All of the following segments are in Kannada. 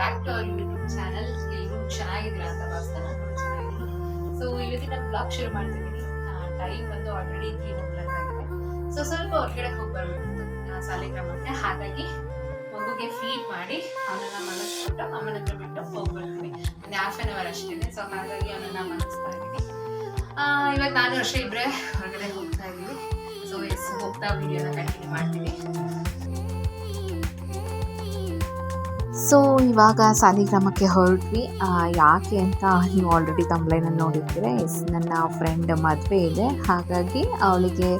Back to our YouTube channel ಎಲ್ಲರೂ ಚೆನ್ನಾಗಿದ್ದೀರಾ ಅಂತ ಭಾವಿಸ್ತಾ ಸೊ ಇವತ್ತಿನ ಬ್ಲಾಗ್ ಶುರು ಮಾಡ್ತಿದ್ದೀನಿ. ಟೈಮ್ ಬಂದು ಆಲ್ರೆಡಿ ತ್ರೀ ಓ ಕ್ಲಾಕ್ ಆಗಿದೆ. ಸೊ ಸ್ವಲ್ಪ ಹೊರಗಡೆ ಹೋಗಿ ಬರಬೇಕಿತ್ತು ಶಾಲೆ ಕ್ರಮಕ್ಕೆ. ಹಾಗಾಗಿ, ಮಗುಗೆ ಫೀಡ್ ಮಾಡಿ, ಅವನನ್ನ ಮಲಗಿಸ್ಬಿಟ್ಟು, ಅಮ್ಮನ ಹತ್ರ ಬಿಟ್ಟು ಹೋಗ್ಬರ್ತೀನಿ ಒಂದು ಹಾಫ್ ಆನ್ ಅವರ್ ಅಷ್ಟೇ ಸೊ ಹಾಗಾಗಿ ಅವನನ್ನ ಮನಸ್ತಾ ಇದ್ದೀನಿ. ಇವತ್ತು ನಾನು ಅಷ್ಟೇ ಇಬ್ಬರೇ ಹೊರಗಡೆ ಹೋಗ್ತಾ ಇದ್ದೀವಿ. ಸೊ ಎಸ್ ಹೋಗ್ತಾ ವಿಡಿಯೋನ ಕಂಟಿನ್ಯೂ ಮಾಡ್ತೀನಿ. ಸೊ ಇವಾಗ ಸಾಲಿಗ್ರಾಮಕ್ಕೆ ಹೊರಟ್ವಿ. ಯಾಕೆ ಅಂತ ನೀವು ಆಲ್ರೆಡಿ ಕಂಪ್ಲೇನಲ್ಲಿ ನೋಡಿರ್ತೀರ? ಎಸ್ ನನ್ನ ಫ್ರೆಂಡ್ ಮದುವೆ ಇದೆ. ಹಾಗಾಗಿ ಅವಳಿಗೆ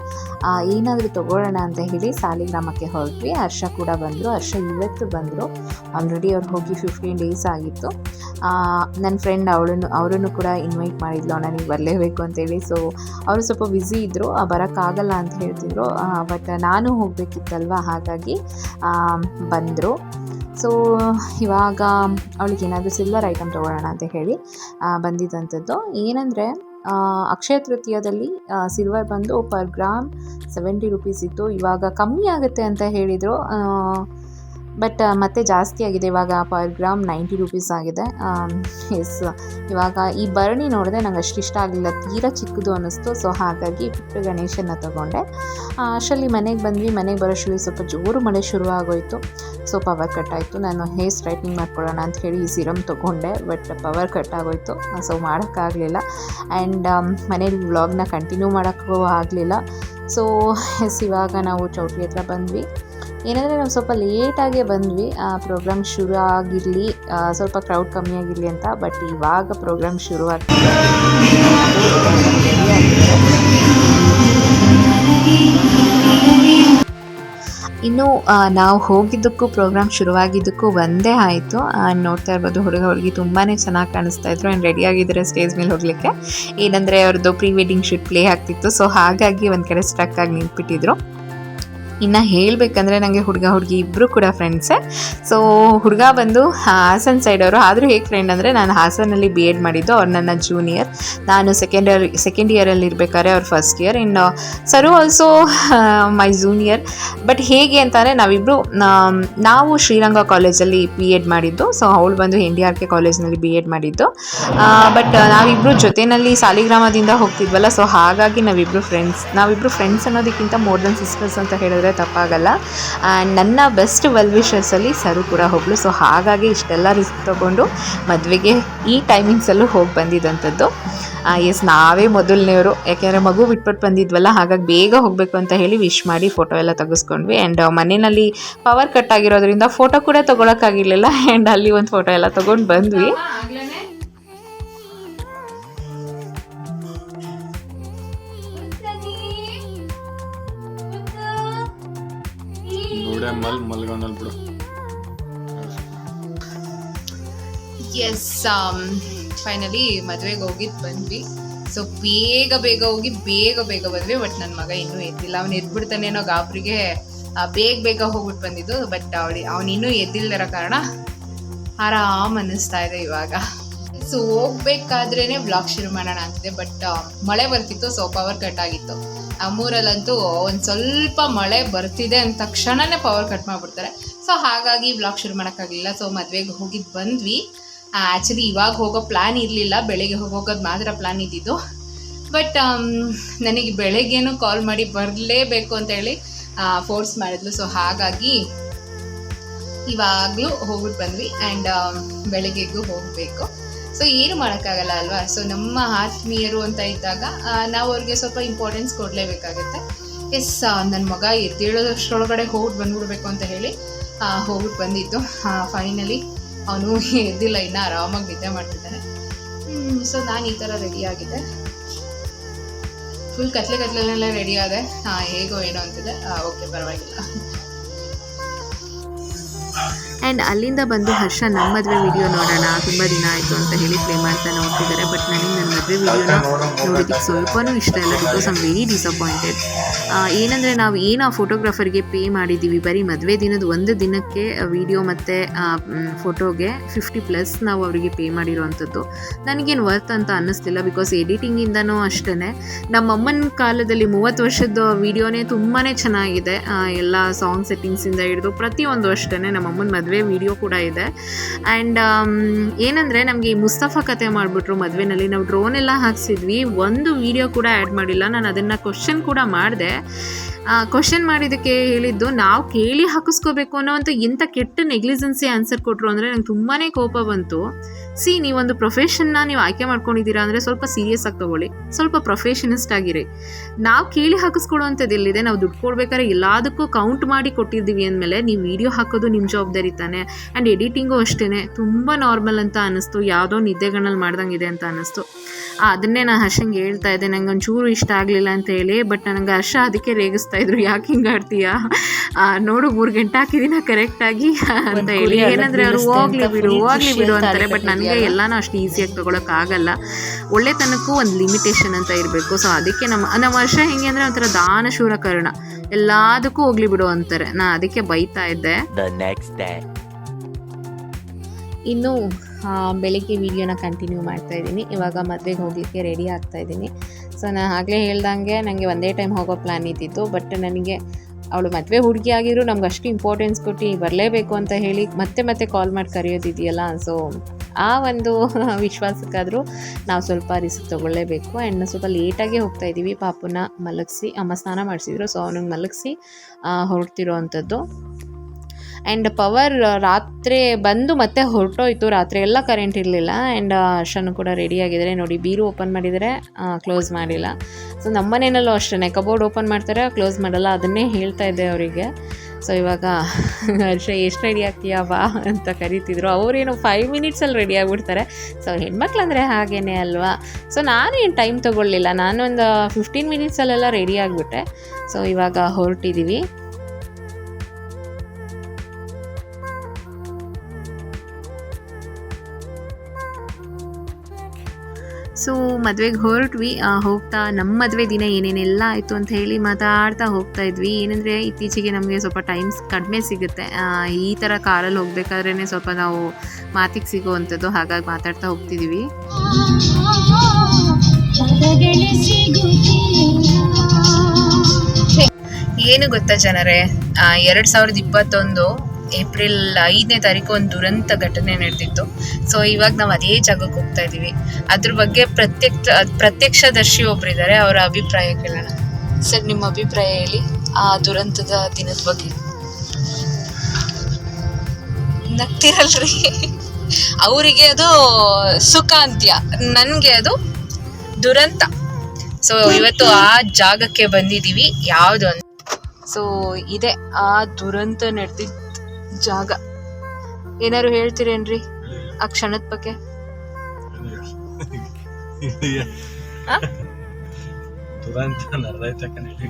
ಏನಾದರೂ ತಗೊಳ್ಳೋಣ ಅಂತ ಹೇಳಿ ಸಾಲಿಗ್ರಾಮಕ್ಕೆ ಹೊರಟ್ವಿ. ಹರ್ಷ ಕೂಡ ಬಂದರು. ಹರ್ಷ ಇವತ್ತು ಬಂದರು. ಆಲ್ರೆಡಿ ಅವ್ರು ಹೋಗಿ ಫಿಫ್ಟೀನ್ ಡೇಸ್ ಆಗಿತ್ತು. ನನ್ನ ಫ್ರೆಂಡ್ ಅವಳನ್ನು, ಅವರನ್ನು ಕೂಡ ಇನ್ವೈಟ್ ಮಾಡಿದ್ಲು. ನನಗೆ ಬರಲೇಬೇಕು ಅಂತೇಳಿ ಸೊ ಅವರು ಸ್ವಲ್ಪ ಬ್ಯುಸಿ ಇದ್ದರು ಬರೋಕ್ಕಾಗಲ್ಲ ಅಂತ ಹೇಳ್ತಿದ್ರು. ಬಟ್ ನಾನು ಹೋಗಬೇಕಿತ್ತಲ್ವ? ಹಾಗಾಗಿ ಬಂದರು. ಸೊ ಇವಾಗ ಅವಳಿಗೆ ಏನಾದರೂ ಸಿಲ್ವರ್ ಐಟಮ್ ತೊಗೊಳ್ಳೋಣ ಅಂತ ಹೇಳಿ ಬಂದಿದ್ದಂಥದ್ದು. ಏನಂದರೆ ಅಕ್ಷಯ ತೃತೀಯದಲ್ಲಿ ಸಿಲ್ವರ್ ಬಂದು ಪರ್ ಗ್ರಾಮ್ ಸೆವೆಂಟಿ ರುಪೀಸ್ ಇತ್ತು. ಇವಾಗ ಕಮ್ಮಿ ಆಗುತ್ತೆ ಅಂತ ಹೇಳಿದರು. ಬಟ್ ಮತ್ತೆ ಜಾಸ್ತಿ ಆಗಿದೆ. ಇವಾಗ ಪರ್ ಗ್ರಾಮ್ ನೈಂಟಿ ರುಪೀಸ್ ಆಗಿದೆ. ಎಸ್ ಇವಾಗ ಈ ಭರಣಿ ನೋಡಿದ್ರೆ ನಂಗೆ ಅಷ್ಟು ಇಷ್ಟ ಆಗಲಿಲ್ಲ. ತೀರಾ ಚಿಕ್ಕದು ಅನ್ನಿಸ್ತು. ಸೊ ಹಾಗಾಗಿ ಪುಟ್ಟ ಗಣೇಶನ ತಗೊಂಡೆ. ಅಷ್ಟರಲ್ಲಿ ಮನೆಗೆ ಬಂದ್ವಿ. ಮನೆಗೆ ಬರೋಷ್ಟರಲ್ಲಿ ಸ್ವಲ್ಪ ಜೋರು ಮಳೆ ಶುರು ಆಗೋಯಿತು ಸೊ ಪವರ್ ಕಟ್ ಆಯಿತು. ನಾನು ಹೇರ್ ಸ್ಟ್ರೈಟ್ನಿಂಗ್ ಮಾಡ್ಕೊಳ್ಳೋಣ ಅಂತ ಹೇಳಿ ಈ ಸಿರಮ್ ತೊಗೊಂಡೆ. ಬಟ್ ಪವರ್ ಕಟ್ ಆಗೋಯಿತು. ಸೊ ಮಾಡೋಕ್ಕಾಗಲಿಲ್ಲ ಆ್ಯಂಡ್ ಮನೇಲಿ ವ್ಲಾಗ್ನ ಕಂಟಿನ್ಯೂ ಮಾಡೋಕ್ಕೂ ಆಗಲಿಲ್ಲ. ಸೊ ಎಸ್ ಇವಾಗ ನಾವು ಚೌಟ್ರಿ ಹತ್ರ ಬಂದ್ವಿ. ಏನಂದರೆ ನಾವು ಸ್ವಲ್ಪ ಲೇಟಾಗೇ ಬಂದ್ವಿ. ಪ್ರೋಗ್ರಾಮ್ ಶುರು ಆಗಿರಲಿ ಸ್ವಲ್ಪ ಕ್ರೌಡ್ ಕಮ್ಮಿ ಆಗಿರಲಿ ಅಂತ ಬಟ್ ಇವಾಗ ಪ್ರೋಗ್ರಾಮ್ ಶುರು ಆಗ್ತಿದೆ ಇನ್ನು ಆ, ನಾವು ಹೋಗಿದ್ದಕ್ಕೂ ಪ್ರೋಗ್ರಾಮ್ ಶುರುವಾಗಿದ್ದಕ್ಕೂ ಒಂದೇ ಆಯಿತು. ನೋಡ್ತಾ ಇರ್ಬೋದು ಹುಡುಗ ಹುಡುಗಿ ತುಂಬಾ ಚೆನ್ನಾಗಿ ಕಾಣಿಸ್ತಾ ಇದ್ರು ಆ್ಯಂಡ್ ರೆಡಿ ಆಗಿದ್ದಾರೆ ಸ್ಟೇಜ್ ಮೇಲೆ ಹೋಗಲಿಕ್ಕೆ. ಏನಂದರೆ ಅವ್ರದ್ದು ಪ್ರೀ ವೆಡ್ಡಿಂಗ್ ಶೂಟ್ ಪ್ಲೇ ಆಗ್ತಿತ್ತು ಸೊ ಹಾಗಾಗಿ ಒಂದು ಕಡೆ ಸ್ಟ್ರಕ್ ಆಗಿ ನಿಂತ್ಬಿಟ್ಟಿದ್ರು. ಇನ್ನು ಹೇಳಬೇಕಂದ್ರೆ ನನಗೆ ಹುಡುಗ, ಹುಡುಗಿ ಇಬ್ಬರು ಕೂಡ ಫ್ರೆಂಡ್ಸೇ ಸೊ ಹುಡುಗ ಬಂದು ಹಾಸನ್ ಸೈಡವರು ಆದರೂ ಹೇಗೆ ಫ್ರೆಂಡ್ ಅಂದರೆ ನಾನು ಹಾಸನಲ್ಲಿ ಬಿ ಎಡ್ ಮಾಡಿದ್ದು ಅವ್ರು ನನ್ನ ಜೂನಿಯರ್ ನಾನು ಸೆಕೆಂಡ್ ಇಯರ್ ಸೆಕೆಂಡ್ ಇಯರಲ್ಲಿ ಇರಬೇಕಾದ್ರೆ ಅವ್ರು ಫಸ್ಟ್ ಇಯರ್ ಇನ್ನು ಸರು ಆಲ್ಸೋ ಮೈ ಜೂನಿಯರ್ ಬಟ್ ಹೇಗೆ ಅಂತಂದರೆ ನಾವಿಬ್ಬರು ನಾವು ಶ್ರೀರಂಗ ಕಾಲೇಜಲ್ಲಿ ಬಿ ಎಡ್ ಮಾಡಿದ್ದು. ಸೊ ಅವಳು ಬಂದು ಎನ್ ಡಿ ಆರ್ ಕೆ ಕಾಲೇಜ್ನಲ್ಲಿ ಬಿ ಎಡ್ ಮಾಡಿದ್ದು. ಬಟ್ ನಾವಿಬ್ಬರು ಜೊತೆಯಲ್ಲಿ ಸಾಲಿಗ್ರಾಮದಿಂದ ಹೋಗ್ತಿದ್ವಲ್ಲ ಸೊ ಹಾಗಾಗಿ ನಾವಿಬ್ಬರು ಫ್ರೆಂಡ್ಸ್ ನಾವಿಬ್ಬರು ಫ್ರೆಂಡ್ಸ್ ಅನ್ನೋದಕ್ಕಿಂತ ಮೋರ್ ದನ್ ಸಿಸ್ಟರ್ಸ್ ಅಂತ ಹೇಳಿದ್ರೆ ತಪ್ಪಾಗಲ್ಲ. ಆ್ಯಂಡ್ ನನ್ನ ಬೆಸ್ಟ್ ವೆಲ್ ವಿಷಸಲ್ಲಿ ಸರು ಕೂಡ ಹೋಗ್ಲು ಸೊ ಹಾಗಾಗಿ ಇಷ್ಟೆಲ್ಲ ರಿಸ್ಕ್ ತೊಗೊಂಡು ಮದುವೆಗೆ ಈ ಟೈಮಿಂಗ್ಸಲ್ಲೂ ಹೋಗಿ ಬಂದಿದ್ದಂಥದ್ದು ಎಸ್ ನಾವೇ ಮೊದಲನೇವರು. ಯಾಕೆಂದರೆ ಮಗು ಬಿಟ್ಬಿಟ್ಟು ಬಂದಿದ್ವಲ್ಲ, ಹಾಗಾಗಿ ಬೇಗ ಹೋಗಬೇಕು ಅಂತ ಹೇಳಿ ವಿಶ್ ಮಾಡಿ ಫೋಟೋ ಎಲ್ಲ ತೆಗೆಸ್ಕೊಂಡ್ವಿ. ಆ್ಯಂಡ್ ಮನೆಯಲ್ಲಿ ಪವರ್ ಕಟ್ ಆಗಿರೋದ್ರಿಂದ ಫೋಟೋ ಕೂಡ ತೊಗೊಳಕ್ಕಾಗಿರ್ಲಿಲ್ಲ. ಆ್ಯಂಡ್ ಅಲ್ಲಿ ಒಂದು ಫೋಟೋ ಎಲ್ಲ ತೊಗೊಂಡು ಬಂದ್ವಿ. ಬುಡೆ ಮಲ್ ಮಲ್ಗೊಂಡಲ್ ಬಿಡು. ಎಸ್ ಫೈನಲಿ ಮದುವೆಗೆ ಹೋಗಿ ಬಂದ್ವಿ. ಸೊ ಬೇಗ ಬೇಗ ಹೋಗಿ ಬೇಗ ಬೇಗ ಬಂದ್ವಿ ಬಟ್ ನನ್ನ ಮಗ ಇನ್ನೂ ಎದ್ದಿಲ್ಲ. ಅವ್ನು ಎದ್ಬಿಡ್ತಾನೇನೋ ಗಾಬ್ರಿಗೆ ಬೇಗ ಬೇಗ ಹೋಗ್ಬಿಟ್ಟು ಬಂದಿದ್ದು ಬಟ್ ಅವಳಿ ಅವನಿನ್ನೂ ಎದ್ದಿಲ್ದಿರೋ ಕಾರಣ ಆರಾಮ್ ಅನ್ನಿಸ್ತಾ ಇದೆ ಇವಾಗ. ಸೊ ಹೋಗ್ಬೇಕಾದ್ರೇನೆ ಬ್ಲಾಗ್ ಶುರು ಮಾಡೋಣ ಅಂತಿದೆ ಬಟ್ ಮಳೆ ಬರ್ತಿತ್ತು ಸೊ ಪವರ್ ಕಟ್ ಆಗಿತ್ತು. ನಮ್ಮೂರಲ್ಲಂತೂ ಒಂದು ಸ್ವಲ್ಪ ಮಳೆ ಬರ್ತಿದೆ ಅಂದ ತಕ್ಷಣನೇ ಪವರ್ ಕಟ್ ಮಾಡಿಬಿಡ್ತಾರೆ. ಸೊ ಹಾಗಾಗಿ ಬ್ಲಾಗ್ ಶುರು ಮಾಡೋಕ್ಕಾಗಲಿಲ್ಲ ಸೊ ಮದುವೆಗೆ ಹೋಗಿದ್ದು ಬಂದ್ವಿ. ಆ್ಯಕ್ಚುಲಿ ಇವಾಗ ಹೋಗೋ ಪ್ಲ್ಯಾನ್ ಇರಲಿಲ್ಲ, ಬೆಳಗ್ಗೆ ಹೋಗೋದು ಮಾತ್ರ ಪ್ಲ್ಯಾನ್ ಇದ್ದಿದ್ದು. ಬಟ್ ನನಗೆ ಬೆಳಗ್ಗೆನೂ ಕಾಲ್ ಮಾಡಿ ಬರಲೇಬೇಕು ಅಂತೇಳಿ ಫೋರ್ಸ್ ಮಾಡಿದ್ಲು. ಸೊ ಹಾಗಾಗಿ ಇವಾಗಲೂ ಹೋಗ್ಬಿಟ್ಟು ಬಂದ್ವಿ ಆ್ಯಂಡ್ ಬೆಳಗ್ಗೆಗೂ ಹೋಗಬೇಕು. ಸೊ ಏನು ಮಾಡೋಕ್ಕಾಗಲ್ಲ ಅಲ್ವಾ? ಸೊ ನಮ್ಮ ಆತ್ಮೀಯರು ಅಂತ ಇದ್ದಾಗ ನಾವು ಅವ್ರಿಗೆ ಸ್ವಲ್ಪ ಇಂಪಾರ್ಟೆನ್ಸ್ ಕೊಡಲೇಬೇಕಾಗುತ್ತೆ. ಎಸ್ ನನ್ನ ಮಗ ಎದ್ದೇಳೋದಷ್ಟರೊಳಗಡೆ ಹೋಗ್ಬಿಟ್ಟು ಬಂದ್ಬಿಡ್ಬೇಕು ಅಂತ ಹೇಳಿ ಹೋಗ್ಬಿಟ್ಟು ಬಂದಿತ್ತು ಫೈನಲಿ ಅವನು ಎದ್ದಿಲ್ಲ, ಇನ್ನು ಆರಾಮಾಗಿ ನಿದ್ದೆ ಮಾಡ್ತಿದ್ದಾನೆ. ಸೊ ನಾನು ಈ ಥರ ರೆಡಿ ಆಗಿದ್ದೆ. ಫುಲ್ ಕತ್ಲೆ ಕತ್ಲೆಲ್ಲ ರೆಡಿ ಆದೆ. ಹೇಗೋ ಏನೋ ಅಂತಿದೆ. ಓಕೆ ಪರವಾಗಿಲ್ಲ. ಆ್ಯಂಡ್ ಅಲ್ಲಿಂದ ಬಂದು ಹರ್ಷ ನಮ್ಮ ಮದುವೆ ವಿಡಿಯೋ ನೋಡೋಣ. ತುಂಬ ದಿನ ಆಯಿತು ಅಂತ ಹೇಳಿ ಪ್ಲೇ ಮಾಡ್ತಾ ನೋಡ್ತಿದ್ದಾರೆ. ಬಟ್ ನನಗೆ ನನ್ನ ಮದುವೆ ವಿಡಿಯೋನ ನೋಡೋದಕ್ಕೆ ಸ್ವಲ್ಪನೂ ಇಷ್ಟ ಇಲ್ಲ ಬಿಕಾಸ್ ಐಮ್ ವೆರಿ ಡಿಸಪಾಯಿಂಟೆಡ್ ಏನಂದರೆ ನಾವು ಏನು ಆ ಫೋಟೋಗ್ರಾಫರ್ಗೆ ಪೇ ಮಾಡಿದ್ದೀವಿ ಬರೀ ಮದುವೆ ದಿನದ ಒಂದು ದಿನಕ್ಕೆ ವಿಡಿಯೋ ಮತ್ತು ಫೋಟೋಗೆ ಫಿಫ್ಟಿ ಪ್ಲಸ್ ನಾವು ಅವರಿಗೆ ಪೇ ಮಾಡಿರೋವಂಥದ್ದು. ನನಗೇನು ವರ್ತ್ ಅಂತ ಅನ್ನಿಸ್ತಿಲ್ಲ ಬಿಕಾಸ್ ಎಡಿಟಿಂಗಿಂದನೂ ಅಷ್ಟೇ ನಮ್ಮಮ್ಮನ ಕಾಲದಲ್ಲಿ ಮೂವತ್ತು ವರ್ಷದ ವಿಡಿಯೋನೇ ತುಂಬಾ ಚೆನ್ನಾಗಿದೆ. ಎಲ್ಲ ಸಾಂಗ್ ಸೆಟ್ಟಿಂಗ್ಸಿಂದ ಹಿಡಿದು ಪ್ರತಿಯೊಂದು ಅಷ್ಟೇ ನಮ್ಮಮ್ಮನ ಮದುವೆ ಮದುವೆ ವಿಡಿಯೋ ಕೂಡ ಇದೆ. ಆ್ಯಂಡ್ ಏನಂದರೆ ನಮಗೆ ಈ ಮುಸ್ತಫಾ ಕತೆ ಮಾಡಿಬಿಟ್ರು ಮದುವೆನಲ್ಲಿ. ನಾವು ಡ್ರೋನ್ ಎಲ್ಲ ಹಾಕ್ಸಿದ್ವಿ. ಒಂದು ವಿಡಿಯೋ ಕೂಡ ಆ್ಯಡ್ ಮಾಡಿಲ್ಲ. ನಾನು ಅದನ್ನು ಕ್ವಶನ್ ಕೂಡ ಮಾಡಿದೆ. ಕ್ವಶನ್ ಮಾಡಿದ್ದಕ್ಕೆ ಹೇಳಿದ್ದು, ನಾವು ಕೇಳಿ ಹಾಕಿಸ್ಕೋಬೇಕು ಅನ್ನೋವಂಥ ಇಂಥ ಕೆಟ್ಟ ನೆಗ್ಲಿಜೆನ್ಸಿ ಆನ್ಸರ್ ಕೊಟ್ಟರು ಅಂದರೆ ನಂಗೆ ತುಂಬಾ ಕೋಪ ಬಂತು. ಸಿ ನೀವೊಂದು ಪ್ರೊಫೆಷನ್ನ ನೀವು ಆಯ್ಕೆ ಮಾಡ್ಕೊಂಡಿದ್ದೀರಾ ಅಂದರೆ ಸ್ವಲ್ಪ ಸೀರಿಯಸ್ ಆಗಿ ತೊಗೊಳ್ಳಿ. ಸ್ವಲ್ಪ ಪ್ರೊಫೆಷನಿಸ್ಟ್ ಆಗಿರಿ. ನಾವು ಕೇಳಿ ಹಾಕಿಸ್ಕೊಳ್ಳೋವಂಥದ್ದಿಲ್ಲಿದೆ ನಾವು ದುಡ್ಡು ಕೊಡ್ಬೇಕಾದ್ರೆ ಎಲ್ಲದಕ್ಕೂ ಕೌಂಟ್ ಮಾಡಿ ಕೊಟ್ಟಿದ್ದೀವಿ ಅಂದಮೇಲೆ ನೀವು ವಿಡಿಯೋ ಹಾಕೋದು ನಿಮ್ಮ ಜವಾಬ್ದಾರಿ ತಾನೆ. ಆ್ಯಂಡ್ ಎಡಿಟಿಂಗು ಅಷ್ಟೇ ತುಂಬ ನಾರ್ಮಲ್ ಅಂತ ಅನ್ನಿಸ್ತು. ಯಾವುದೋ ನಿದ್ದೆಗಣ್ಣಲ್ಲಿ ಮಾಡ್ದಂಗಿದೆ ಅಂತ ಅನ್ನಿಸ್ತು. ಅದನ್ನೇ ನಾನು ಹರ್ಷಂಗೆ ಹೇಳ್ತಾ ಇದ್ದೆ. ನಂಗೆ ಒಂಚೂರು ಇಷ್ಟ ಆಗಲಿಲ್ಲ ಅಂತ ಹೇಳಿ ಬಟ್ ನನಗೆ ಹರ್ಷ ಅದಕ್ಕೆ ರೇಗಿಸ್ತಾ ಇದ್ರು. ಯಾಕೆ ಹಿಂಗೆ ಆಡ್ತೀಯಾ? ನೋಡು ಮೂರು ಗಂಟೆ ಹಾಕಿದ್ದೀನ ಕರೆಕ್ಟಾಗಿ ಅಂತ ಹೇಳಿ. ಏನಂದ್ರೆ ಅವ್ರು ಹೋಗ್ಲಿ ಬಿಡು ಹೋಗ್ಲಿ ಬಿಡು ಅಂತಾರೆ ಬಟ್ ನನಗೆ ಅನ್ಕೊಂಡಿದ್ಯಲ್ಲ? ಎಲ್ಲಾನು ಅಷ್ಟು ಈಸಿಯಾಗಿ ಆಗಲ್ಲ ಒಳ್ಳೆತನಕ್ಕೂ ಒಂದು ಲಿಮಿಟೇಷನ್ ಅಂತ ಇರಬೇಕು. ಸೊ ಅದಕ್ಕೆ ನಮ್ಮ ನಮ್ಮ ವರ್ಷ ಹೆಂಗೆ ಅಂದ್ರೆ ಒಂಥರ ದಾನ ಶೂರಕರ್ಣ ಎಲ್ಲದಕ್ಕೂ ಹೋಗ್ಲಿ ಬಿಡು ಅಂತಾರೆ. ನಾ ಅದಕ್ಕೆ ಬೈತಾ ಇದ್ದೆ. ಇನ್ನು ಬೆಳಿಗ್ಗೆ ವಿಡಿಯೋನ ಕಂಟಿನ್ಯೂ ಮಾಡ್ತಾ ಇದ್ದೀನಿ. ಇವಾಗ ಮದುವೆಗೆ ಹೋಗಲಿಕ್ಕೆ ರೆಡಿ ಆಗ್ತಾ ಇದ್ದೀನಿ. ಸೊ ನಾನು ಆಗಲೇ ಹೇಳ್ದಂಗೆ ನನಗೆ ಒಂದೇ ಟೈಮ್ ಹೋಗೋ ಪ್ಲ್ಯಾನ್ ಇದ್ದಿತ್ತು. ಬಟ್ ನನಗೆ ಅವಳು ಮದುವೆ ಹುಡುಗಿ ಆಗಿದ್ರು. ನಮ್ಗೆ ಅಷ್ಟು ಇಂಪಾರ್ಟೆನ್ಸ್ ಕೊಟ್ಟು ಬರಲೇಬೇಕು ಅಂತ ಹೇಳಿ ಮತ್ತೆ ಮತ್ತೆ ಕಾಲ್ ಮಾಡಿ ಕರೆಯೋದಿದೆಯಲ್ಲ? ಸೊ ಆ ಒಂದು ವಿಶ್ವಾಸಕ್ಕಾದರೂ ನಾವು ಸ್ವಲ್ಪ ರಿಸ್ಕ್ ತೊಗೊಳ್ಳೇಬೇಕು. ಆ್ಯಂಡ್ ಸ್ವಲ್ಪ ಲೇಟಾಗಿ ಹೋಗ್ತಾ ಇದ್ದೀವಿ. ಪಾಪುನ ಮಲಗಿಸಿ, ಅಮ್ಮ ಸ್ನಾನ ಮಾಡಿಸಿದ್ರು. ಸೊ ಅವನಿಗೆ ಮಲಗಿಸಿ ಹೊರಡ್ತಿರೋ ಅಂಥದ್ದು ಆ್ಯಂಡ್ ಪವರ್ ರಾತ್ರಿ ಬಂದು ಮತ್ತೆ ಹೊರಟೋಯ್ತು. ರಾತ್ರಿ ಎಲ್ಲ ಕರೆಂಟ್ ಇರಲಿಲ್ಲ. ಆ್ಯಂಡ್ ಅಷ್ಟನ್ನು ಕೂಡ ರೆಡಿ ಆಗಿದ್ದಾರೆ. ನೋಡಿ, ಬೀರು ಓಪನ್ ಮಾಡಿದರೆ ಕ್ಲೋಸ್ ಮಾಡಿಲ್ಲ. ಸೊ ನಮ್ಮ ಮನೆಯಲ್ಲೂ ಅಷ್ಟೇ ಕಬೋರ್ಡ್ ಓಪನ್ ಮಾಡ್ತಾರೆ ಕ್ಲೋಸ್ ಮಾಡಲ್ಲ. ಅದನ್ನೇ ಹೇಳ್ತಾ ಇದ್ದೆ ಅವರಿಗೆ. ಸೊ ಇವಾಗ ಎಷ್ಟು ರೆಡಿ ಆಗ್ತೀಯಾ ಬಾ ಅಂತ ಕರಿತಿದ್ರು. ಅವರೇನು ಫೈವ್ ಮಿನಿಟ್ಸಲ್ಲಿ ರೆಡಿ ಆಗಿಬಿಡ್ತಾರೆ. ಸೊ ಹೆಣ್ಮಕ್ಳಂದರೆ ಹಾಗೇ ಅಲ್ವಾ? ಸೊ ನಾನು ಏನು ಟೈಮ್ ತೊಗೊಳ್ಳಿಲ್ಲ. ನಾನೊಂದು ಫಿಫ್ಟೀನ್ ಮಿನಿಟ್ಸಲ್ಲೆಲ್ಲ ರೆಡಿ ಆಗಿಬಿಟ್ಟೆ. ಸೊ ಇವಾಗ ಹೊರಟಿದ್ದೀವಿ ಸೊ ಮದುವೆಗೆ ಹೊರಟ್ವಿ. ಹೋಗ್ತಾ ನಮ್ಮ ಮದುವೆ ದಿನ ಏನೇನೆಲ್ಲ ಆಯಿತು ಅಂತ ಹೇಳಿ ಮಾತಾಡ್ತಾ ಹೋಗ್ತಾ ಇದ್ವಿ. ಏನಂದರೆ ಇತ್ತೀಚೆಗೆ ನಮಗೆ ಸ್ವಲ್ಪ ಟೈಮ್ಸ್ ಕಡಿಮೆ ಸಿಗುತ್ತೆ. ಈ ಥರ ಕಾರಲ್ಲಿ ಹೋಗ್ಬೇಕಾದ್ರೇ ಸ್ವಲ್ಪ ನಾವು ಮಾತಿಗೆ ಸಿಗುವಂಥದ್ದು ಹಾಗಾಗಿ ಮಾತಾಡ್ತಾ ಹೋಗ್ತಿದ್ದೀವಿ ಏನು ಗೊತ್ತಾ ಜನರೇ? ಎರಡು ಸಾವಿರದ ಇಪ್ಪತ್ತೊಂದು ಏಪ್ರಿಲ್ ಐದನೇ ತಾರೀಕು ಒಂದು ದುರಂತ ಘಟನೆ ನಡೆದಿತ್ತು. ಸೊ ಇವಾಗ ನಾವು ಅದೇ ಜಾಗಕ್ಕೆ ಹೋಗ್ತಾ ಇದ್ದೀವಿ ಅದ್ರ ಬಗ್ಗೆ ಪ್ರತ್ಯಕ್ಷ ಪ್ರತ್ಯಕ್ಷದರ್ಶಿ ಒಬ್ರಿದ್ದಾರೆ ಅವರ ಅಭಿಪ್ರಾಯ ಕೇಳೋಣ. ಸರ್ ನಿಮ್ಮ ಅಭಿಪ್ರಾಯ ಹೇಳಿ ಆ ದುರಂತದ ದಿನದ ಬಗ್ಗೆ. ನಗ್ತಿರಲ್ರಿ. ಅವರಿಗೆ ಅದು ಸುಖಾಂತ್ಯ ನನಗೆ ಅದು ದುರಂತ. ಸೊ ಇವತ್ತು ಆ ಜಾಗಕ್ಕೆ ಬಂದಿದ್ದೀವಿ ಯಾವುದು ಅಂತ. ಸೊ ಇದೆ ಆ ದುರಂತ ನಡೆದಿದ್ದ ಜಾಗ. ಏನಾರು ಹೇಳ್ತೀರೇನ್ರಿ ಆ ಕ್ಷಣದ ಬಗ್ಗೆ?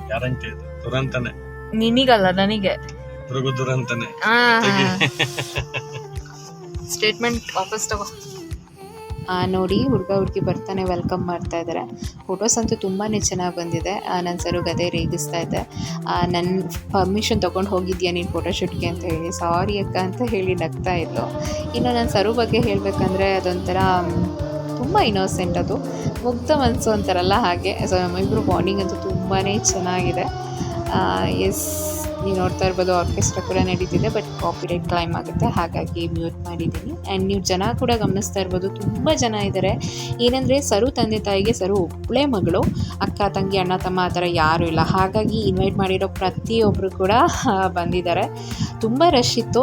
ಗ್ಯಾರಂಟಿ ಇದು. ದುರಂತನೇ. ನಿನಗಲ್ಲ ನನಗೆ. ದುರಂತನೇ. ಸ್ಟೇಟ್ಮೆಂಟ್ ವಾಪಸ್ ತಗೋ. ನೋಡಿ, ಹುಡುಗ, ಹುಡುಗಿ ಬರ್ತಾನೆ ವೆಲ್ಕಮ್ ಮಾಡ್ತಾ ಇದ್ದಾರೆ ಫೋಟೋಸ್ ಅಂತೂ ತುಂಬಾ ಚೆನ್ನಾಗಿ ಬಂದಿದೆ. ನನ್ನ ಸರು ಗದೆ ರೇಗಿಸ್ತಾ ಇದ್ದೆ. ನನ್ನ ಪರ್ಮಿಷನ್ ತೊಗೊಂಡು ಹೋಗಿದ್ಯಾ ನೀನು ಫೋಟೋಶೂಟ್ಗೆ ಅಂತ ಹೇಳಿ. ಸಾರಿ ಅಕ್ಕ ಅಂತ ಹೇಳಿ ನಗ್ತಾ ಇದ್ಲು. ಇನ್ನು ನನ್ನ ಸರು ಬಗ್ಗೆ ಹೇಳಬೇಕಂದ್ರೆ ಅದೊಂಥರ ತುಂಬ ಇನ್ನೋಸೆಂಟ್ ಅದು. ಮುಗ್ಧ ಮನಸ್ಸು ಅಂತಾರಲ್ಲ ಹಾಗೆ. ಸೊ ನಮ್ಮಿಬ್ಬರು ಬಾಂಡಿಂಗ್ ಅಂತೂ ತುಂಬಾ ಚೆನ್ನಾಗಿದೆ. ಎಸ್ ನೀವು ನೋಡ್ತಾ ಇರ್ಬೋದು ಆರ್ಕೆಸ್ಟ್ರಾ ಕೂಡ ನಡೀತಿದೆ ಬಟ್ ಕಾಪಿರೈಟ್ ಕ್ಲೈಮ್ ಆಗುತ್ತೆ. ಹಾಗಾಗಿ ಮ್ಯೂಟ್ ಮಾಡಿದ್ದೀನಿ. ಆ್ಯಂಡ್ ನೀವು ಜನ ಕೂಡ ಗಮನಿಸ್ತಾ ಇರ್ಬೋದು, ತುಂಬ ಜನ ಇದ್ದಾರೆ ಏನಂದರೆ ಸರು ತಂದೆ ತಾಯಿಗೆ ಸರು ಒಬ್ಬಳೇ ಮಗಳು, ಅಕ್ಕ ತಂಗಿ, ಅಣ್ಣ ತಮ್ಮ ಆ ಥರ ಯಾರೂ ಇಲ್ಲ. ಹಾಗಾಗಿ ಇನ್ವೈಟ್ ಮಾಡಿರೋ ಪ್ರತಿಯೊಬ್ಬರು ಕೂಡ ಬಂದಿದ್ದಾರೆ. ತುಂಬ ರಶ್ ಇತ್ತು.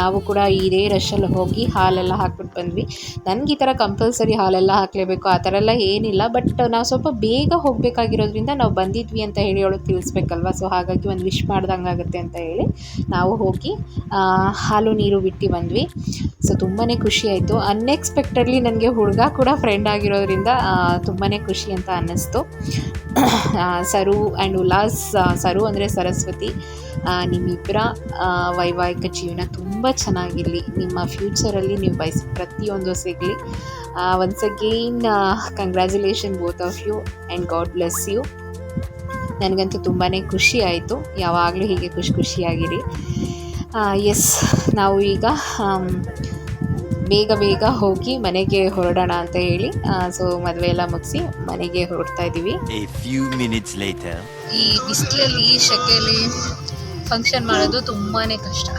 ನಾವು ಕೂಡ ಇದೇ ರಶಲ್ಲಿ ಹೋಗಿ ಹಾಲೆಲ್ಲ ಹಾಕ್ಬಿಟ್ಟು ಬಂದ್ವಿ. ನನಗೆ ಈ ಥರ ಕಂಪಲ್ಸರಿ ಹಾಲೆಲ್ಲ ಹಾಕಲೇಬೇಕು, ಆ ಥರ ಎಲ್ಲ ಏನಿಲ್ಲ. ಬಟ್ ನಾವು ಸ್ವಲ್ಪ ಬೇಗ ಹೋಗಬೇಕಾಗಿರೋದ್ರಿಂದ ನಾವು ಬಂದಿದ್ವಿ ಅಂತ ಹೇಳಿ ಅವಳು ತಿಳಿಸ್ಬೇಕಲ್ವ? ಸೊ ಹಾಗಾಗಿ ಒಂದು ವಿಶ್ ಮಾಡ್ದಂಗೆ ಆಗುತ್ತೆ ಅಂತ ಹೇಳಿ ನಾವು ಹೋಗಿ ಹಾಲು ನೀರು ಬಿಟ್ಟು ಬಂದ್ವಿ. ಸೊ ತುಂಬಾ ಖುಷಿ ಆಯಿತು. ಅನ್ಎಕ್ಸ್ಪೆಕ್ಟೆಡ್ಲಿ ನನಗೆ ಹುಡುಗ ಕೂಡ ಫ್ರೆಂಡ್ ಆಗಿರೋದ್ರಿಂದ ತುಂಬಾ ಖುಷಿ ಅಂತ ಅನ್ನಿಸ್ತು. ಸರು ಆ್ಯಂಡ್ ಉಲ್ಲಾಸ್ ಸರು ಅಂದರೆ ಸರಸ್ವತಿ ನಿಮ್ಮಿಬ್ಬರ ವೈವಾಹಿಕ ಜೀವನ ತುಂಬ ಚೆನ್ನಾಗಿರಲಿ. ನಿಮ್ಮ ಫ್ಯೂಚರಲ್ಲಿ ನೀವು ಬಯಸಿ, ಪ್ರತಿಯೊಂದು ಸಿಗಲಿ. Once again congratulation both of you and God bless you ನನಗಂತೂ ತುಂಬಾ ಖುಷಿ ಆಯಿತು. ಯಾವಾಗಲೂ ಹೀಗೆ ಖುಷಿ ಖುಷಿಯಾಗಿರಿ. ಎಸ್ ನಾವು ಈಗ ಬೇಗ ಬೇಗ ಹೋಗಿ ಮನೆಗೆ ಹೊರಡೋಣ ಅಂತ ಹೇಳಿ ಸೊ ಮದುವೆ ಎಲ್ಲ ಮುಗಿಸಿ ಮನೆಗೆ ಹೊರಡ್ತಾ ಇದ್ದೀವಿ. ಈ ಬಿಸಿಲಲ್ಲಿ ಈ ಶೆಕೆಯಲ್ಲಿ ಫಂಕ್ಷನ್ ಮಾಡೋದು ತುಂಬಾ ಕಷ್ಟ.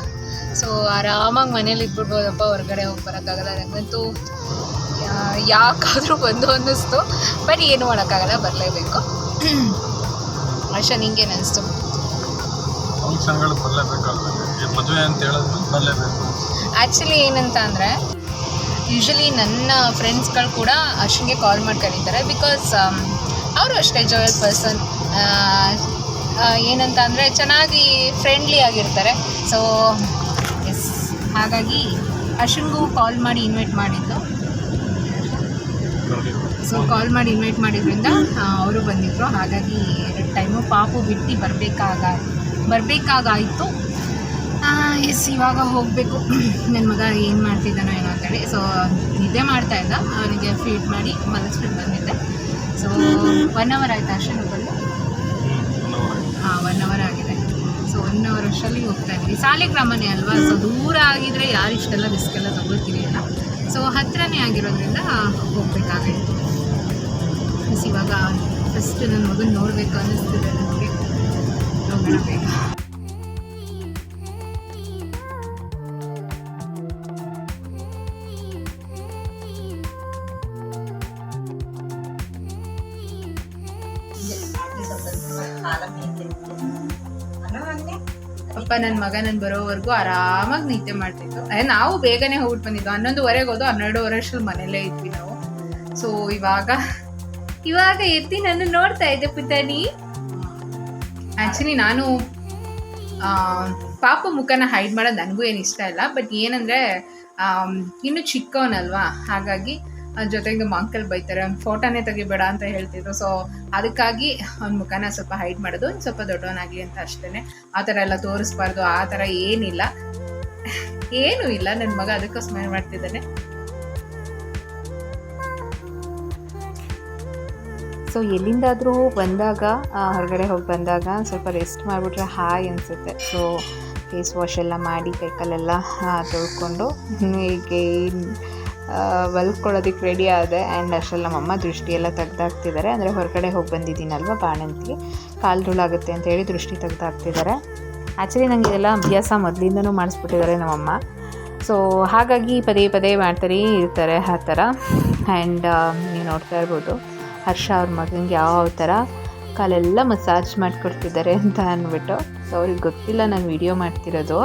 ಸೊ ಆರಾಮಾಗಿ ಮನೇಲಿ ಇದ್ಬಿಡ್ಬೋದಪ್ಪ ಹೊರಗಡೆ ಹೋಗಿ ಬರೋಕ್ಕಾಗಲ್ಲ. ನನಗಂತೂ ಯಾಕಾದರೂ ಬಂದು ಅನ್ನಿಸ್ತು. ಬಟ್ ಏನು ಮಾಡೋಕ್ಕಾಗಲ್ಲ ಬರಲೇಬೇಕು. ಆಶಾ ನಿಂಗೇನು ಅನಿಸ್ತು ಫಂಕ್ಷನ್ಗಳು ಬರಲೇಬೇಕಲ್ವ? ಮದುವೆ ಅಂತ ಹೇಳಿದ್ರು ಬರಲೇಬೇಕು. ಆ್ಯಕ್ಚುಲಿ ಏನಂತ ಅಂದರೆ ಯೂಶಲಿ ನನ್ನ ಫ್ರೆಂಡ್ಸ್ಗಳು ಕೂಡ ಅಶ್ವಿನ್ಗೆ ಕಾಲ್ ಮಾಡಿ ಕರೀತಾರೆ ಬಿಕಾಸ್ ಅವರು ಅಷ್ಟೇ ಜಾಯಲ್ ಪರ್ಸನ್ ಏನಂತ ಅಂದರೆ ಚೆನ್ನಾಗಿ ಫ್ರೆಂಡ್ಲಿ ಆಗಿರ್ತಾರೆ. ಸೊ ಎಸ್ ಹಾಗಾಗಿ ಅಶ್ವಿನ್ಗೂ ಕಾಲ್ ಮಾಡಿ ಇನ್ವೈಟ್ ಮಾಡಿದ್ದು. ಸೊ ಕಾಲ್ ಮಾಡಿ ಇನ್ವೈಟ್ ಮಾಡಿದ್ರಿಂದ ಅವರು ಬಂದಿದ್ದರು ಹಾಗಾಗಿ ಎರಡು ಟೈಮು ಪಾಪು ಬಿಟ್ಟು ಬರಬೇಕಾಗ ಬರಬೇಕಾಗಾಯಿತು. ಎಸ್ ಇವಾಗ ಹೋಗಬೇಕು. ನನ್ನ ಮಗ ಏನು ಮಾಡ್ತಿದ್ದಾನೋ ಏನೋ ಅಂತೇಳಿ. ಸೊ ನಿದ್ದೆ ಮಾಡ್ತಾ ಇದ್ದ ಅವನಿಗೆ ಫೀಡ್ ಮಾಡಿ ಮಲಗಿಸ್ಬಿಟ್ಟು ಬಂದಿದ್ದೆ. ಸೊ ಒನ್ ಅವರ್ ಆಯಿತು ಅಷ್ಟೇ ಬಂದು? ಹಾಂ ಒನ್ ಅವರ್ ಆಗಿದೆ. ಸೊ ಒನ್ ಅವರ್ ಅಷ್ಟರಲ್ಲಿ ಹೋಗ್ತಾ ಇದ್ವಿ. ಸಾಲಿಗ್ರಾಮನೇ ಅಲ್ವಾ? ಸೊ ದೂರ ಆಗಿದ್ರೆ ಯಾರು ಇಷ್ಟೆಲ್ಲ ರಿಸ್ಕೆಲ್ಲ ತಗೊಳ್ತೀವಿ ಅಲ್ಲ? ಸೊ ಹತ್ತಿರನೇ ಆಗಿರೋದ್ರಿಂದ ಹೋಗ್ಬೇಕಾಗಿತ್ತು. ಇವಾಗ ಫಸ್ಟ್ ನನ್ನ ಮಗನ ನೋಡಬೇಕು ಅನ್ನಿಸ್ತಿದೆ ನನಗೆ. ನೋಡೋಣ ಅಪ್ಪ ನನ್ನ ಮಗ ನಾನು ಬರೋವರೆಗೂ ಆರಾಮಾಗಿ ನಿದ್ದೆ ಮಾಡ್ತಿತ್ತು. ಅದೇ ನಾವು ಬೇಗನೆ ಹೋಗ್ಬಿಟ್ಟು ಬಂದಿದ್ದು. ಹನ್ನೊಂದುವರೆಗೆ ಹೋದು ಹನ್ನೆರಡುವರೆ ಅಷ್ಟು ಮನೇಲೇ ಇದ್ವಿ ನಾವು. ಸೊ ಇವಾಗ ಇವಾಗ ಎತ್ತಿ ನಾನು ನೋಡ್ತಾ ಇದ್ದೆ ಪುಟಾಣಿ ಆ್ಯಕ್ಚುಲಿ ನಾನು ಪಾಪ ಮುಖನ ಹೈಡ್ ಮಾಡೋದು ನನಗೂ ಏನು ಇಷ್ಟ ಇಲ್ಲ. ಬಟ್ ಏನಂದ್ರೆ ಇನ್ನು ಚಿಕ್ಕವನಲ್ವಾ? ಹಾಗಾಗಿ ಜೊತೆಗೆ ನಮ್ಮ ಅಂಕಲ್ ಬೈತಾರೆ ಅವ್ನ ಫೋಟೋನೇ ತೆಗಿಬೇಡ ಅಂತ ಹೇಳ್ತಿದ್ರು. ಸೊ ಅದಕ್ಕಾಗಿ ಅವ್ನ ಮುಖನ ಸ್ವಲ್ಪ ಹೈಡ್ ಮಾಡೋದು ಒಂದು ಸ್ವಲ್ಪ ದೊಡ್ಡವನಾಗಲಿ ಅಂತ ಅಷ್ಟೇ ಆ ಥರ ಎಲ್ಲ ತೋರಿಸ್ಬಾರ್ದು ಆ ಥರ ಏನಿಲ್ಲ. ಏನೂ ಇಲ್ಲ ನನ್ನ ಮಗ ಅದಕ್ಕೋಸ್ಕರ ಮಾಡ್ತಿದ್ದಾನೆ. ಸೊ ಎಲ್ಲಿಂದಾದರೂ ಬಂದಾಗ ಹೊರಗಡೆ ಹೋಗಿ ಬಂದಾಗ ಸ್ವಲ್ಪ ರೆಸ್ಟ್ ಮಾಡಿಬಿಟ್ರೆ ಹಾಯ್ ಅನಿಸುತ್ತೆ. ಸೊ ಫೇಸ್ ವಾಶ್ ಎಲ್ಲ ಮಾಡಿ ಕೈಕಾಲೆಲ್ಲ ಆ, ತೊಳ್ಕೊಂಡು ಹೀಗೆ ಹೊಲ್ಕೊಳ್ಳೋದಕ್ಕೆ ರೆಡಿ ಆದೆ ಆ್ಯಂಡ್ ಅಷ್ಟರಲ್ಲಿ ನಮ್ಮಮ್ಮ ದೃಷ್ಟಿಯೆಲ್ಲ ತೆಗ್ದಾಕ್ತಿದ್ದಾರೆ ಅಂದರೆ ಹೊರಗಡೆ ಹೋಗಿ ಬಂದಿದ್ದೀನಲ್ವ ಬಾಣಂತಿಗೆ? ಕಾಲು ಧೂಳಾಗುತ್ತೆ ಅಂತ ಹೇಳಿ ದೃಷ್ಟಿ ತೆಗ್ದಾಕ್ತಿದ್ದಾರೆ ಆ್ಯಕ್ಚುಲಿ ನನಗೆ ಇದೆಲ್ಲ ಅಭ್ಯಾಸ ಮೊದಲಿಂದನೂ ಮಾಡಿಸ್ಬಿಟ್ಟಿದ್ದಾರೆ ನಮ್ಮಮ್ಮ. ಸೊ ಹಾಗಾಗಿ ಪದೇ ಪದೇ ಮಾಡ್ತಾರೆ ಇರ್ತಾರೆ ಆ ಥರ. ಆ್ಯಂಡ್ ನೀವು ನೋಡ್ತಾ ಇರ್ಬೋದು, ಹರ್ಷ ಅವ್ರ ಮಗನಿಗೆ ಯಾವ ಥರ ಕಾಲೆಲ್ಲ ಮಸಾಜ್ ಮಾಡಿಕೊಡ್ತಿದ್ದಾರೆ ಅಂತ ಅಂದ್ಬಿಟ್ಟು. ಸೊ ಅವ್ರಿಗೆ ಗೊತ್ತಿಲ್ಲ ನಾನು ವಿಡಿಯೋ ಮಾಡ್ತಿರೋದು.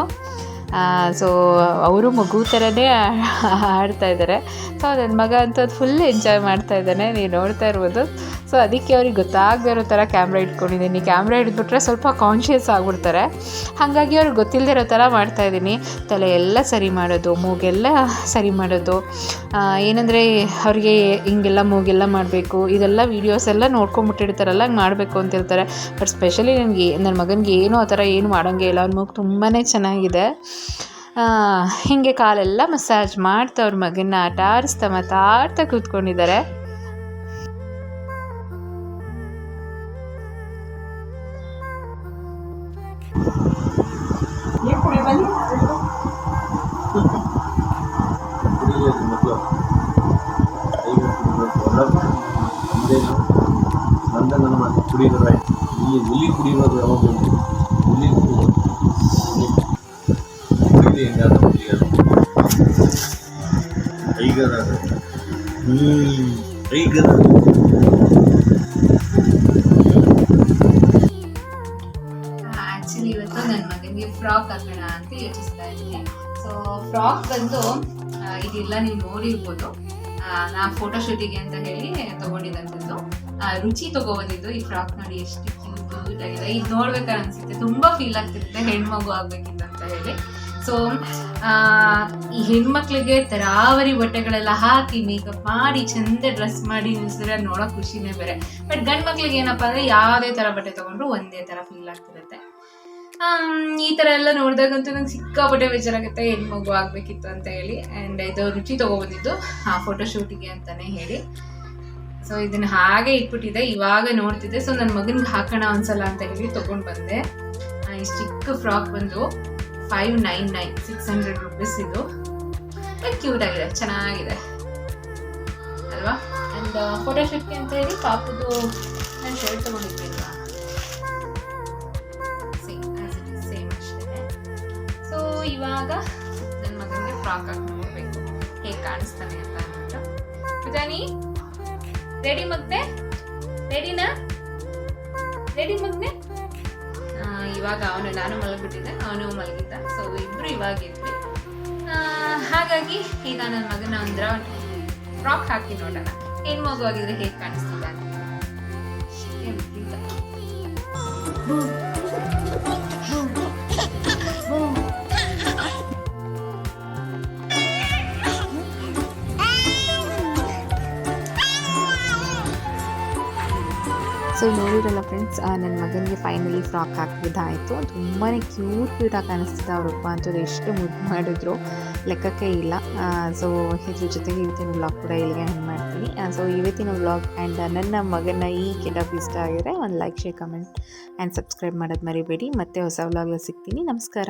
ಸೊ ಅವರು ಮಗು ಥರನೇ ಆಡ್ತಾ ಇದ್ದಾರೆ. ಸೊ ನನ್ನ ಮಗ ಅಂತೂ ಫುಲ್ ಎಂಜಾಯ್ ಮಾಡ್ತಾ ಇದ್ದಾನೆ. ನೀವು ನೋಡ್ತಾ ಇರ್ಬೋದು. ಸೊ ಅದಕ್ಕೆ ಅವ್ರಿಗೆ ಗೊತ್ತಾಗದೇ ಇರೋ ಥರ ಕ್ಯಾಮ್ರಾ ಇಟ್ಕೊಂಡಿದ್ದೀನಿ. ಕ್ಯಾಮ್ರಾ ಹಿಡಿದ್ಬಿಟ್ರೆ ಸ್ವಲ್ಪ ಕಾನ್ಷಿಯಸ್ ಆಗಿಬಿಡ್ತಾರೆ. ಹಾಗಾಗಿ ಅವ್ರಿಗೆ ಗೊತ್ತಿಲ್ಲದೆ ಇರೋ ಥರ ಮಾಡ್ತಾಯಿದ್ದೀನಿ ತಲೆ ಎಲ್ಲ ಸರಿ ಮಾಡೋದು, ಮೂಗೆಲ್ಲ ಸರಿ ಮಾಡೋದು. ಏನಂದರೆ ಅವ್ರಿಗೆ ಹಿಂಗೆಲ್ಲ ಮೂಗೆಲ್ಲ ಮಾಡಬೇಕು, ಇದೆಲ್ಲ ವೀಡಿಯೋಸ್ ಎಲ್ಲ ನೋಡ್ಕೊಂಬಿಟ್ಟಿರ್ತಾರಲ್ಲ ಹಂಗೆ ಮಾಡಬೇಕು ಅಂತಿರ್ತಾರೆ ಬಟ್ ಸ್ಪೆಷಲಿ ನನಗೆ ನನ್ನ ಮಗನಿಗೆ ಏನೂ ಆ ಥರ ಏನು ಮಾಡೋಂಗೆ ಇಲ್ಲ. ಅವ್ರ ಮೂಗು ತುಂಬಾ ಚೆನ್ನಾಗಿದೆ. ಹೀಗೆ ಕಾಲೆಲ್ಲ ಮಸಾಜ್ ಮಾಡ್ತಾ ಅವ್ರ ಮಗನ್ನ ಆಟ ಆಡಿಸ್ತಾ ಮಾತಾಡ್ತಾ ಕೂತ್ಕೊಂಡಿದ್ದಾರೆ. ಆ್ಯಕ್ಚುಲಿ ಇವತ್ತು ನನ್ನ ಮಗನಿಗೆ ಫ್ರಾಕ್ ಹಾಕೋಣ ಅಂತ ಯೋಚಿಸ್ತಾ ಇದ್ದೀನಿ. ಸೊ ಫ್ರಾಕ್ ಬಂದು ಇದೆಲ್ಲ ನೀವು ನೋಡಿರ್ಬೋದು. ನಾ ಫೋಟೋ ಶೂಟಿಗೆ ಅಂತ ಹೇಳಿ ತಗೊಂಡಿದ್ದಂಥದ್ದು ರುಚಿ ತಗೊಬಂದಿದ್ದು ಈ ಫ್ರಾಕ್ ನೋಡಿ ಎಷ್ಟು ಕ್ಯೂಟ್ ಆಗಿದೆ. ಇದು ಅನ್ಸುತ್ತೆ. ತುಂಬಾ ಫೀಲ್ ಆಗ್ತಿರುತ್ತೆ ಹೆಣ್ಮಗು ಆಗ್ಬೇಕಿತ್ತು ಅಂತ ಹೇಳಿ. ಸೊ ಈ ಹೆಣ್ಮಕ್ಳಿಗೆ ತರಾವರಿ ಬಟ್ಟೆಗಳೆಲ್ಲ ಹಾಕಿ ಮೇಕಪ್ ಮಾಡಿ ಚಂದ ಡ್ರೆಸ್ ಮಾಡಿ ನಿಲ್ಸಿದ್ರೆ ನೋಡೋ ಖುಷಿನೇ ಬೇರೆ. ಬಟ್ ಗಂಡ್ ಮಕ್ಳಿಗೆ ಏನಪ್ಪ ಅಂದ್ರೆ ಯಾವುದೇ ತರ ಬಟ್ಟೆ ತಗೊಂಡ್ರು ಒಂದೇ ತರ ಫೀಲ್ ಆಗ್ತಿರುತ್ತೆ. ಈ ತರ ಎಲ್ಲ ನೋಡಿದಾಗಂತೂ ನಂಗೆ ಸಿಕ್ಕಾಪಟ್ಟೆ ಬೇಜಾರಾಗುತ್ತೆ, ಹೆಣ್ಮಗು ಆಗ್ಬೇಕಿತ್ತು ಅಂತ ಹೇಳಿ. ಅಂಡ್ ಇದು ರುಚಿ ತಗೊಬಂದಿದ್ದು, ಆ ಫೋಟೋ ಶೂಟಿಗೆ ಅಂತಾನೆ ಹೇಳಿ. ಸೊ ಇದನ್ನ ಹಾಗೆ ಇಟ್ಬಿಟ್ಟಿದೆ ಇವಾಗ ನೋಡ್ತಿದ್ದೆ. ಸೊ ನನ್ನ ಮಗನಿಗೆ ಹಾಕೋಣ ಒಂದ್ಸಲ ಅಂತ ಹೇಳಿ ತಗೊಂಡ್ ಬಂದೆ. ಇಷ್ಟ್ ಚಿಕ್ಕ ಫ್ರಾಕ್ ಬಂದು. Five nine nine six hundred rupees ಇದು. ಕ್ಯೂಟ್ ಆಗಿದೆ ಚೆನ್ನಾಗಿದೆ. ಅಲ್ವಾ? ಅಂಡ್ ಫೋಟೋಶೂಟ್ಗೆ ಅಂತ ಹೇಳಿ ಪಾಪುದು ನಾನು ಶರ್ಟ್ ತಗೊಂಡಿದ್ದೀನಲ್ವಾ ಸೇಮ್ ಸೇಮ್ ಅಷ್ಟೇ. ಸೊ ಇವಾಗ ನನ್ನ ಮಗನಿಗೆ ಫ್ರಾಕ್ ಹಾಕಿ ನೋಡಬೇಕು ಹೇಗೆ ಕಾಣಿಸ್ತಾನೆ ಅಂತ ಅಂದ್ಬಿಟ್ಟು. ಪೂಜಾನಿ ರೆಡಿ ಮತ್ತೆ ರೆಡಿನಾ ರೆಡಿ ಮಗ್ನೆ? ಇವಾಗ ಅವನು, ನಾನು ಮಲಗಿಬಿಟ್ಟಿದ್ದೆ, ಅವನು ಮಲಗಿದ್ದ ಸೊ ಇಬ್ರು ಇವಾಗ ಇದ್ವಿ. ಹಾಗಾಗಿ ಈಗ ನನ್ನ ಮಗನ ಅಂದ್ರ ಫ್ರಾಕ್ ಹಾಕಿ ನೋಡೋಣ. ಹೆಣ್ಣು ಮಗು ಆಗಿದ್ರೆ ಹೇಗೆ ಕಾಣಿಸ್ತಿದ್ದ ಸೊ ನೋಡಿರಲ್ಲ ಫ್ರೆಂಡ್ಸ್ ನನ್ನ ಮಗನಿಗೆ ಫೈನಲಿ ಫ್ರಾಕ್ ಹಾಕಿದ್ದಾಯಿತು ತುಂಬಾ ಕ್ಯೂಟ್ ಕ್ಯೂಟಾಗಿ ಕಾಣಿಸ್ತಿದ್ದ ಅವರಪ್ಪ ಅಂತೂ ಎಷ್ಟು ಮುದ್ದು ಮಾಡಿದ್ರು. ಲೆಕ್ಕಕ್ಕೆ ಇಲ್ಲ. ಸೊ ಇದ್ರ ಜೊತೆಗೆ ಇವತ್ತಿನ ವ್ಲಾಗ್ ಕೂಡ ಇಲ್ಲಿಗೆ ಹೆಂಗೆ ಮಾಡ್ತೀನಿ. ಸೊ ಇವತ್ತಿನ ವ್ಲಾಗ್ ಆ್ಯಂಡ್ ನನ್ನ ಮಗನ ಈ ಆಫ್ ಇಷ್ಟ ಆಗಿದ್ರೆ ಒಂದು like share comment and subscribe ಮಾಡೋದು ಮರಿಬೇಡಿ. ಮತ್ತೆ ಹೊಸ ವ್ಲಾಗಲ್ಲಿ ಸಿಗ್ತೀನಿ. ನಮಸ್ಕಾರ.